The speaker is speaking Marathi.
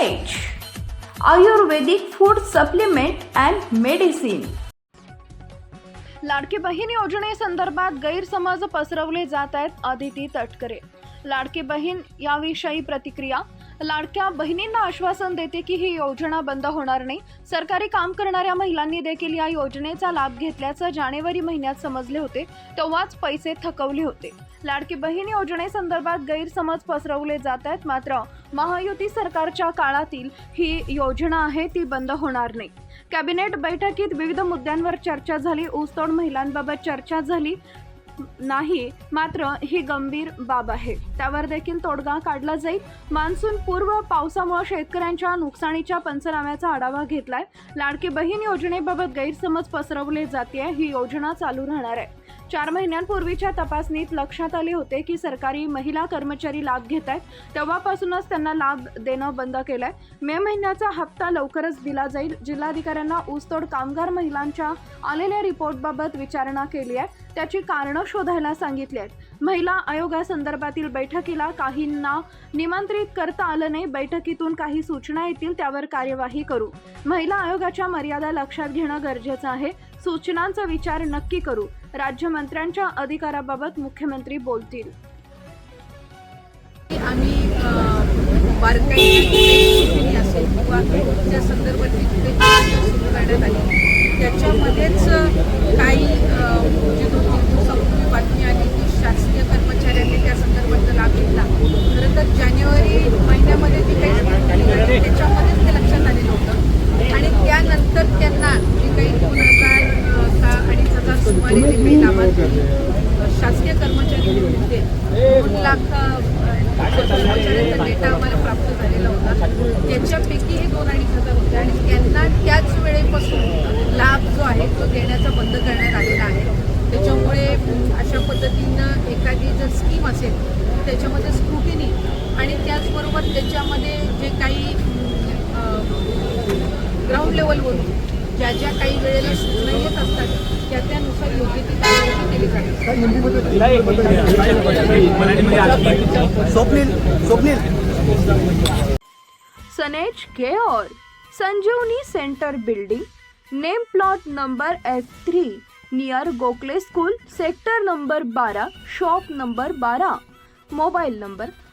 Ayurvedic food supplement and medicine Ladki Bahin योजनेसंदर्भात गैरसमज पसरवले जात आहेत अदिती तटकरे. लाडकी बहीण याविषयी प्रतिक्रिया? लाडक्या बहिणींना आश्वासन देते की ही योजना बंद होणार नाही. सरकारी काम करणाऱ्या महिलांनी देखील या योजनेचा लाभ घेतल्याचं जानेवारी महिन्यात समजले होते. तेव्हाच पैसे थकवले होते. लाडकी बहीण योजनेसंदर्भात गैरसमज पसरवले जात आहेत. मात्र महायुती सरकारच्या काळातील ही योजना आहे ती बंद होणार नाही. कॅबिनेट बैठकीत विविध मुद्द्यांवर चर्चा झाली. ऊसतोड महिलांबाबत चर्चा झाली. नाही मात्र ही गंभीर बाब आहे. त्यावर देखील तोडगा काढला जाईल. मान्सून पूर्व पावसामुळे शेतकऱ्यांच्या नुकसानीच्या पंचनाम्याचा आढावा घेतलाय. लाडकी बहीण योजनेबाबत गैरसमज पसरवले जाते ही योजना चालू राहणार आहे. चार महिन्यांपूर्वीच्या तपासणीत लक्षात आले होते की सरकारी महिला कर्मचारी लाभ घेत आहेत तेव्हापासूनच त्यांना लाभ देणं बंद केलंय. मे महिन्याचा हप्ता लवकरच दिला जाईल. जिल्हाधिकाऱ्यांना ऊसतोड कामगार महिलांच्या आलेल्या रिपोर्टबाबत विचारणा केली आहे. त्याची कारणं शोधायला सांगितली आहेत. महिला आयोगासंदर्भातील बैठकीला काहींना निमंत्रित करता आलं नाही. बैठकीतून काही सूचना येतील त्यावर कार्यवाही करू. महिला आयोगाच्या मर्यादा लक्षात घेणं गरजेचं आहे. सूचनांचा विचार नक्की करू. राज्यमंत्र्यांच्या अधिकाराबाबत मुख्यमंत्री बोलतील. आम्ही अ, बारकाईने असेल किंवा त्या संदर्भातली कुठे सुरू करण्यात आली त्याच्यामध्येच काही अ, जे दोन तीन दिवसापूर्वी बातमी आली की शासकीय कर्मचाऱ्यांनी त्या संदर्भातला लाभ घेतला खरं तर जानेवारी महिन्यामध्ये जी काही स्थिती निघाली त्याच्यामध्येच ते लक्षात आलेलं होतं आणि त्यानंतर त्यांना जे काही दोन हजार अ, का अडीच हजार सुमारे लाभार्थी शासकीय कर्मचारी होते दोन लाख कर्मचाऱ्यांचा डेटा आम्हाला प्राप्त झालेला होता. त्याच्यापैकी हे दोन अडीच हजार होते. आणि त्यांना त्याच वेळेपासून लाभ जो आहे तो देण्याचा बंद करण्यात आलेला आहे. त्याच्यामुळे अशा पद्धतीनं एखादी जर स्कीम असेल त्याच्यामध्ये स्क्रुटिनी आणि त्याचबरोबर त्याच्यामध्ये जे काही ग्राउंड लेवलवरून ज्या ज्या काही वेळेला सूचना येत असतात त्या त्यानुसार योग्य ती कार्यवाही केली जाते. Swapnil Swapnil. सनेज care Sanjeevani centre building name plot number F three near Gokhale school sector number बारा शॉप नंबर बारा मोबाईल नंबर